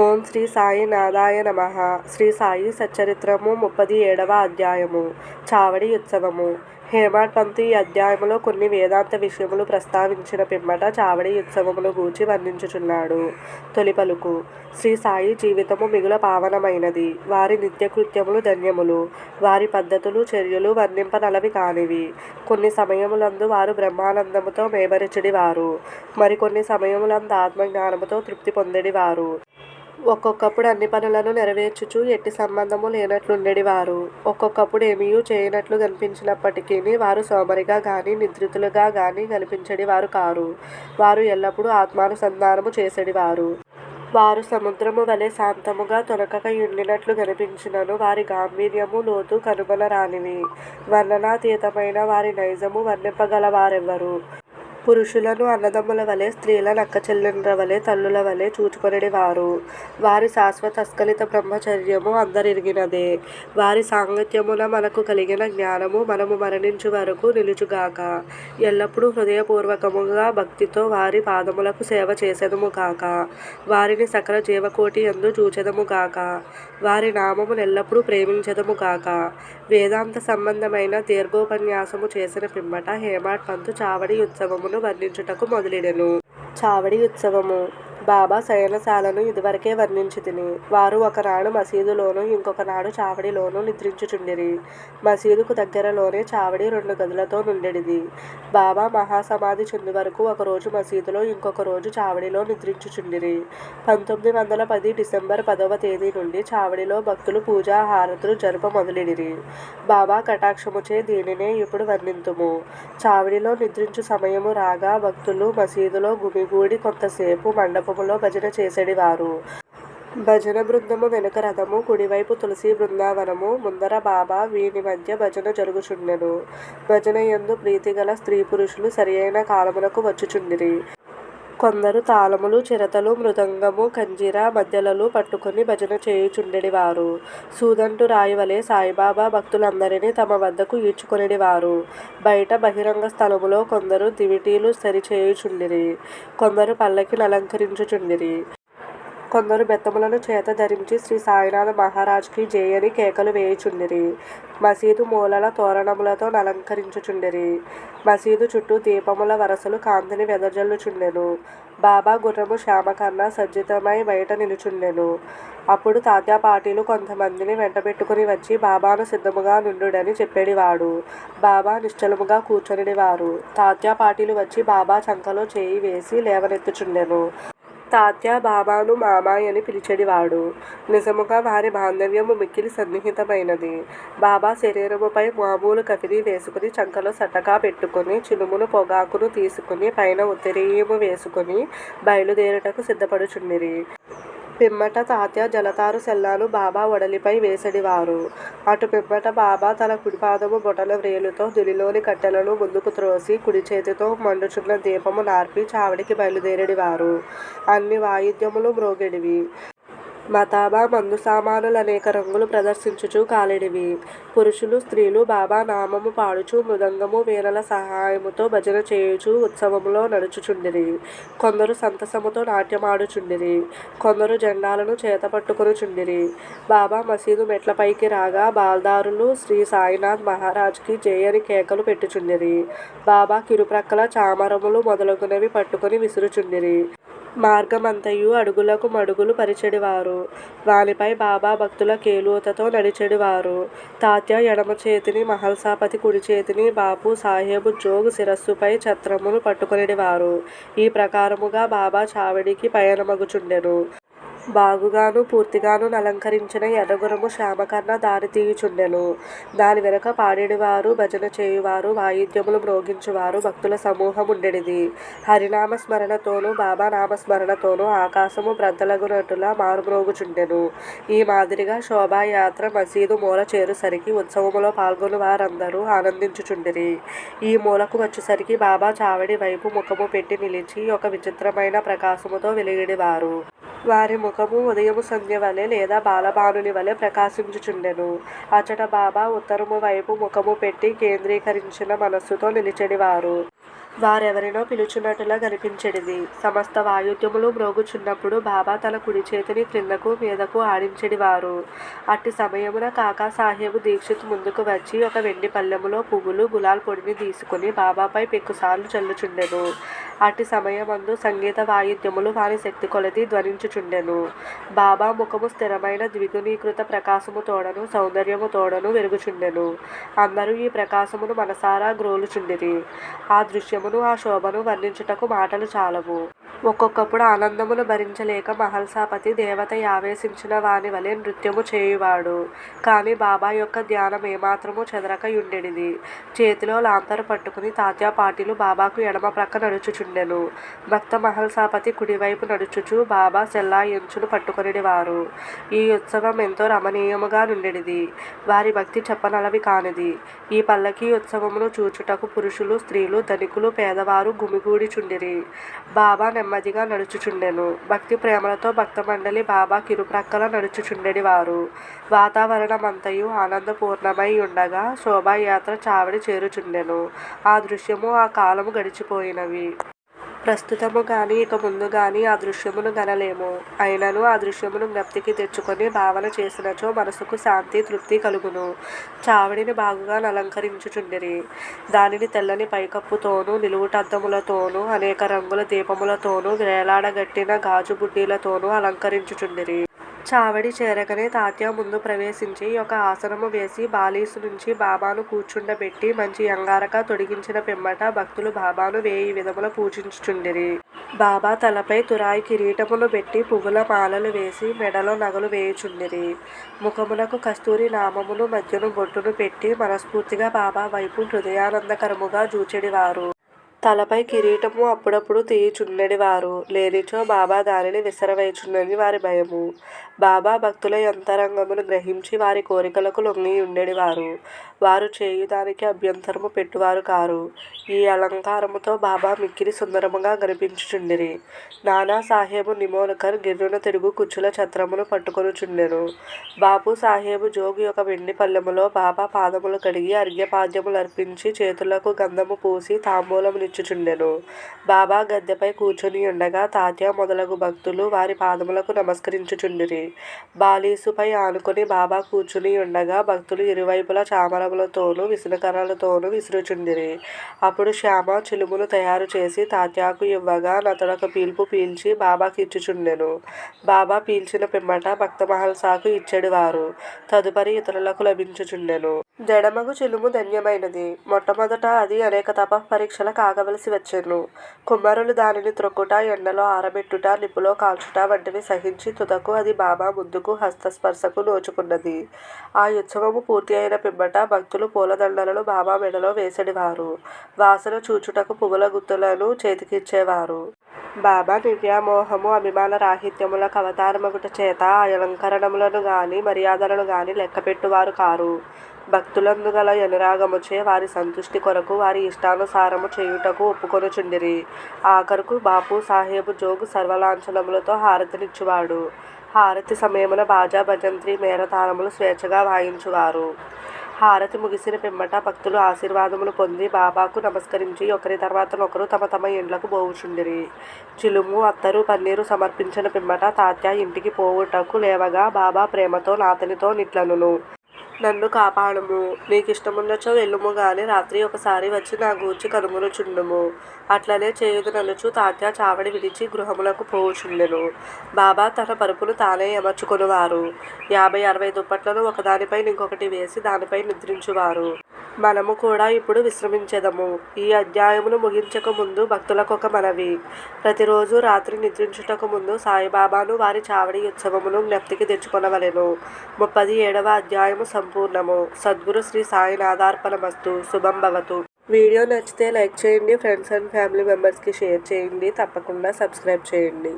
ఓం శ్రీ సాయి నాదాయ నమ. శ్రీ సాయి సచ్చరిత్రము ముప్పది ఏడవ అధ్యాయము. చావడి ఉత్సవము. హేమాడ్ పంతు ఈ అధ్యాయములో కొన్ని వేదాంత విషయములు ప్రస్తావించిన పిమ్మట చావడి ఉత్సవములు గూర్చి వర్ణించుచున్నాడు. తొలి పలుకు. శ్రీ సాయి జీవితము మిగుల పావనమైనది. వారి నిత్యకృత్యములు ధన్యములు. వారి పద్ధతులు చర్యలు వర్ణింపనలవి కానివి. కొన్ని సమయములందు వారు బ్రహ్మానందముతో మేబరిచడివారు మరికొన్ని సమయములందు ఆత్మజ్ఞానముతో తృప్తి పొందడివారు. ఒక్కొక్కప్పుడు అన్ని పనులను నెరవేర్చుచు ఎట్టి సంబంధము లేనట్లుండెడి వారు. ఒక్కొక్కప్పుడు ఏమీయూ చేయనట్లు కనిపించినప్పటికీ వారు సోమరిగా కానీ నిద్రితులుగా కానీ కనిపించడి వారు కారు. వారు ఎల్లప్పుడూ ఆత్మానుసంధానము చేసెడి వారు. వారు సముద్రము వలె శాంతముగా తొనకక ఉండినట్లు కనిపించినను వారి గాంభీర్యము లోతు కనుగొనరానివి. వర్ణనాతీతమైన వారి నైజము వర్ణింపగలవారెవ్వరు పురుషులను అన్నదమ్ముల వలె స్త్రీలను అక్కచెల్లెండ్ర వలె తల్లుల వలె చూచుకొనిడి వారు. వారి శాశ్వత అస్కలిత బ్రహ్మచర్యము అందరిగినదే వారి సాంగత్యమున మనకు కలిగిన జ్ఞానము మనము మరణించు వరకు నిలుచుగాక. ఎల్లప్పుడూ హృదయపూర్వకముగా భక్తితో వారి పాదములకు సేవ చేసేదము కాక వారిని సకల జీవకోటి ఎందు చూచెదము కాక వారి నామమును ఎల్లప్పుడూ ప్రేమించదము కాక వేదాంత సంబంధమైన దీర్ఘోపన్యాసము చేసిన పిమ్మట హేమాడ్ పంతు చావడి ఉత్సవము వర్ణించుటకు మొదలెడెను. చావడి ఉత్సవము. బాబా శయనశాలను ఇదివరకే వర్ణించి తిని వారు ఒకనాడు మసీదులోను ఇంకొకనాడు చావడిలోను నిద్రించుచుండిరి. మసీదుకు దగ్గరలోనే చావడి రెండు గదులతో నుండెడిది. బాబా మహాసమాధి చెంది వరకు ఒకరోజు మసీదులో ఇంకొక రోజు చావడిలో నిద్రించుచుండిరి. పంతొమ్మిది వందల పది డిసెంబర్ పదవ తేదీ నుండి చావడిలో భక్తులు పూజా హారతులు జరుప మొదలెడిరి. బాబా కటాక్షముచే దీనినే ఇప్పుడు వర్ణింతుము. చావడిలో నిద్రించు సమయము రాగా భక్తులు మసీదులో గుమిగూడి కొంతసేపు మండపములో భజన చేసేడివారు. భజన బృందము వెనుక రథము కుడివైపు తులసి బృందావనము ముందర బాబా వీని మధ్య భజన జరుగుచుండెను. భజన యందు ప్రీతిగల స్త్రీ పురుషులు సరియైన కాలమునకు వచ్చుచుండిరి. కొందరు తాళములు చిరతలు మృదంగము కంజీర మధ్యలలు పట్టుకొని భజన చేయుచుండెడివారు. సూదంటు రాయివలే సాయిబాబా భక్తులందరినీ తమ వద్దకు ఈడ్చుకొనిడివారు. బయట బహిరంగ స్థలములో కొందరు దివిటీలు సరిచేయుచుండిరి కొందరు పల్లకిని అలంకరించుచుండిరి కొందరు బెత్తములను చేత ధరించి శ్రీ సాయినాథ మహారాజ్కి జయని కేకలు వేయుచుండిరి. మసీదు మూలల తోరణములతో అలంకరించుచుండిరి. మసీదు చుట్టూ దీపముల వరసలు కాంతిని వెదజల్లుచుండెను. బాబా గుర్రము శ్యామకన్నా సజ్జితమై బయట నిలుచుండెను. అప్పుడు తాత్యాపాటీలు కొంతమందిని వెంటబెట్టుకుని వచ్చి బాబాను సిద్ధముగా నుండుడని చెప్పేడివాడు. బాబా నిశ్చలముగా కూర్చొనిడివారు. తాత్యాపాటీలు వచ్చి బాబా చంకలో చేయి వేసి లేవనెత్తుచుండెను. తాత్య బాబాను మామాయ్ అని పిలిచెడివాడు. నిజముగా వారి బాంధవ్యము మిక్కిలి సన్నిహితమైనది. బాబా శరీరముపై మామూలు కఫిని వేసుకుని చంకలో సటకా పెట్టుకుని చిలుములు పొగాకును తీసుకుని పైన ఉత్తరీయము వేసుకుని బయలుదేరుటకు సిద్ధపడుచుండిరి. పిమ్మట తాత్య జలతారు సెల్లాను బాబా ఒడలిపై వేసడివారు. అటు పిమ్మట బాబా తన కుడిపాదము బొటల వ్రేలుతో దులిలోని కట్టెలను ముందుకు త్రోసి కుడి చేతితో మండుచున్న దీపము నార్పి చావడికి బయలుదేరెడివారు. అన్ని వాయిద్యములు మ్రోగెడివి. మతాబా మందు సామానులు అనేక రంగులు ప్రదర్శించుచు కాలెడివి. పురుషులు స్త్రీలు బాబా నామము పాడుచు మృదంగము వీణల సహాయముతో భజన చేయుచు ఉత్సవములో నడుచుచుండిరి. కొందరు సంతసముతో నాట్యమాడుచుండిరి. కొందరు జెండాలను చేతపట్టుకొనుచుండిరి. బాబా మసీదు మెట్లపైకి రాగా బాల్దారులు శ్రీ సాయినాథ్ మహారాజ్కి జయని కేకలు పెట్టుచుండిరి. బాబా కిరుప్రక్కల చామరములు మొదలగునవి పట్టుకొని విసురుచుండిరి. మార్గమంతయు అడుగులకు మడుగులు పరిచెడివారు. వానిపై బాబా భక్తుల కేలువతతో నడిచెడివారు. తాత్య ఎడమ చేతిని మహల్సాపతి కుడి చేతిని బాపు సాహేబు జోగ్ శిరస్సుపై ఛత్రమును పట్టుకొనిడివారు. ఈ ప్రకారముగా బాబా చావడికి పయనమగుచుండెను. బాగుగాను పూర్తిగాను అలంకరించిన ఎర్రగురము శ్యామకర్ణ దారితీయుచుండెను దాని వెనుక పాడేడివారు భజన చేయువారు వాయిద్యములు మ్రోగించువారు భక్తుల సమూహముండెడిది. హరినామ స్మరణతోనూ బాబా నామస్మరణతోనూ ఆకాశము బ్రద్దలగునట్టులా మారుమ్రోగుచుండెను. ఈ మాదిరిగా శోభాయాత్ర మసీదు మూల చేరుసరికి ఉత్సవములో పాల్గొని వారందరూ ఆనందించుచుండిరి. ఈ మూలకు వచ్చేసరికి బాబా చావడి వైపు ముఖము పెట్టి నిలిచి ఒక విచిత్రమైన ప్రకాశముతో వెలిగిడివారు. వారి ముఖము ఉదయము సంధ్య వలె లేదా బాలబానుని వలె ప్రకాశించుచుండెను అచట బాబా ఉత్తరము వైపు ముఖము పెట్టి కేంద్రీకరించిన మనస్సుతో నిలిచెడివారు వారెవరినో పిలుచున్నట్టులా కనిపించెడిది. సమస్త వాయుద్యములు మ్రోగుచున్నప్పుడు బాబా తన కుడి చేతిని క్రిందకు మీదకు ఆడించెడివారు. అట్టి సమయమున కాకా సాహెబు దీక్షిత్ ముందుకు వచ్చి ఒక వెండి పళ్ళెములో పువ్వులు, గులాల్ పొడిని తీసుకుని బాబాపై పెక్కుసార్లు చల్లుచుండెను. అట్టి సమయమందు సంగీత వాయిద్యములు వారి శక్తి కొలది ధ్వనించుచుండెను. బాబా ముఖము స్థిరమైన ద్విగుణీకృత సౌందర్యము తోడను వెలుగుచుండెను. అందరూ ఈ ప్రకాశమును మనసారా గ్రోలుచుండిరి. ఆ దృశ్యమును ఆ శోభను వర్ణించుటకు మాటలు చాలవు. ఒక్కొక్కప్పుడు ఆనందమును భరించలేక మహల్సాపతి దేవత యావేశించిన వానివలె నృత్యము చేయువాడు. కాని బాబా యొక్క ధ్యానం ఏమాత్రము చెదరక యుండెడిది. చేతిలో లాంతరు పట్టుకుని తాత్యా పాటిలు బాబాకు ఎడమ ప్రక్క నడుచుచుండెను. భక్త మహల్సాపతి కుడివైపు నడుచుచు బాబా సెల్లాయంచును పట్టుకొనిడివారు. ఈ ఉత్సవం ఎంతో రమణీయముగా నుండెడిది. వారి భక్తి చెప్పనలవి కానిది. ఈ పల్లకీ ఉత్సవమును చూచుటకు పురుషులు, స్త్రీలు, ధనికులు, పేదవారు గుమిగూడిచుండిరి. బాబా నెమ్మదిగా నడుచుచుండెను. భక్తి ప్రేమలతో భక్త మండలి బాబా కిరుప్రక్కల వాతావరణం వాతావరణమంతయు ఆనందపూర్ణమై ఉండగా శోభాయాత్ర చావడి చేరుచుండెను. ఆ దృశ్యము ఆ కాలము గడిచిపోయినవి. ప్రస్తుతము గాని ఇక ముందు గాని ఆ దృశ్యమును గనలేము. అయినను ఆ దృశ్యమును జ్ఞప్తికి తెచ్చుకొని భావన చేసినచో మనసుకు శాంతి తృప్తి కలుగును. చావడిని బాగుగా అలంకరించుచుండిరి దానిని తెల్లని పైకప్పుతోనూ నిలువుటద్దములతోనూ అనేక రంగుల దీపములతోనూ వేలాడగట్టిన గాజు బుడ్డీలతోనూ అలంకరించుచుండిరి. చావడి చేరగనే తాత్య ముందు ప్రవేశించి ఒక ఆసనము వేసి బాలీసు నుంచి బాబాను కూర్చుండబెట్టి మంచి అంగారక తొడిగించిన పిమ్మట భక్తులు బాబాను వేయి విధముల పూజించుచుండిరి. బాబా తలపై తురాయి కిరీటమును పెట్టి పువ్వుల మాలలు వేసి మెడలో నగలు వేయుచుండిరి. ముఖమునకు కస్తూరి నామమును మధ్యను బొట్టును పెట్టి మనస్ఫూర్తిగా బాబా వైపు హృదయానందకరముగా జూచెడివారు. తలపై కిరీటము అప్పుడప్పుడు తీయుచుండెడివారు. లేనిచో బాబా దానిని విసరవేయుచుండని వారి భయము. బాబా భక్తుల యంతరంగమును గ్రహించి వారి కోరికలకు లొంగి ఉండేవారు వారు చేయుదానికి అభ్యంతరము పెట్టువారు కారు. ఈ అలంకారముతో బాబా మిక్కిలి సుందరముగా గడిపించుచుండిరి నానా సాహేబు నిమోల్కర్ గిర్రున తిరుగు కుచ్చుల ఛత్రమును పట్టుకొనుచుండెను. బాపూసాహెబు జోగి ఒక వెండి పల్లెములో బాబా పాదములు కడిగి అర్ఘ్యపాద్యములర్పించి చేతులకు గంధము పూసి తాంబూలమునిచ్చుచుండెను బాబా గద్దెపై కూర్చునియుండగా తాత్యా మొదలగు భక్తులు వారి పాదములకు నమస్కరించుచుండిరి. బాలీసుపై ఆనుకుని బాబా కూర్చుని ఉండగా భక్తులు ఇరువైపులా చామరములతోనూ విసనకర్రలతోనూ విసురుచుండిరి. అప్పుడు శ్యామ చిలుములు తయారు చేసి తాత్యాకు ఇవ్వగా నతడొక పీల్పు పీల్చి బాబాకి ఇచ్చుచుండెను బాబా పీల్చిన పిమ్మట భక్తమహల్సాకు ఇచ్చెడివారు. తదుపరి ఇతరులకు లభించుచుండెను. జడమగు చిలుము ధన్యమైనది. మొట్టమొదట అది అనేక తప పరీక్షల కాగవలసి వచ్చెను. కుమ్మరులు దానిని త్రొక్కుట, ఎండలో ఆరబెట్టుట, నిప్పులో కాల్చుట వంటివి సహించి తుదకు అది బాబా ముందుకు హస్తస్పర్శకు నోచుకున్నది. ఆ ఉత్సవము పూర్తి అయిన పిమ్మట భక్తులు పూలదండలను బాబా మెడలో వేసెడివారు. వాసన చూచుటకు పువ్వుల గుత్తులను చేతికిచ్చేవారు. బాబా నివ్యామోహము అభిమాన రాహిత్యముల కవతారమగుటచేత ఆ అలంకరణములను గాని మర్యాదలను గాని లెక్కపెట్టువారు కారు. భక్తులందుగల అనురాగముచే వారి సంతుష్టి కొరకు వారి ఇష్టానుసారము చేయుటకు ఒప్పుకొనుచుండిరి. ఆఖరుకు బాపు సాహేబు జోగు సర్వలాంఛనములతో హారతినిచ్చువాడు. హారతి సమయమున బాజా భజంత్రి మేరతారములు స్వేచ్ఛగా వాయించువారు. హారతి ముగిసిన పిమ్మట భక్తులు ఆశీర్వాదములు పొంది బాబాకు నమస్కరించి ఒకరి తర్వాత ఒకరు తమ తమ ఇండ్లకు పోవుచుండిరి చిలుము, అత్తరు, పన్నీరు సమర్పించిన పిమ్మట తాత్య ఇంటికి పోవుటకు లేవగా బాబా ప్రేమతో నాతనితో నిట్లనును. నన్ను కాపాడుము. నీకిష్టమున్నచో వెళ్ళుము గాని రాత్రి ఒకసారి వచ్చి నా గూర్చి కనుమరుచుండుము అట్లనే చేయుదుననుచు తాత్యా చావడి విడిచి గృహములకు పోవుచుండెను. బాబా తన పరుపును తానే అమర్చుకునివారు యాభై అరవై దుప్పట్లను ఒకదానిపై ఇంకొకటి వేసి దానిపై నిద్రించువారు. మనము కూడా ఇప్పుడు విశ్రమించెదము. ఈ అధ్యాయమును ముగించక ముందు భక్తులకు ఒక మనవి. ప్రతిరోజు రాత్రి నిద్రించుటకు ముందు సాయిబాబాను వారి చావడి ఉత్సవమును జ్ఞప్తికి తెచ్చుకొనవలెను. ముప్పది ఏడవ అధ్యాయము సంపూర్ణము. సద్గురు శ్రీ సాయినాథార్పణమస్తు. శుభం భవతు. వీడియో నచ్చితే లైక్ చేయండి. ఫ్రెండ్స్ అండ్ ఫ్యామిలీ మెంబర్స్కి షేర్ చేయండి. తప్పకుండా సబ్స్క్రైబ్ చేయండి.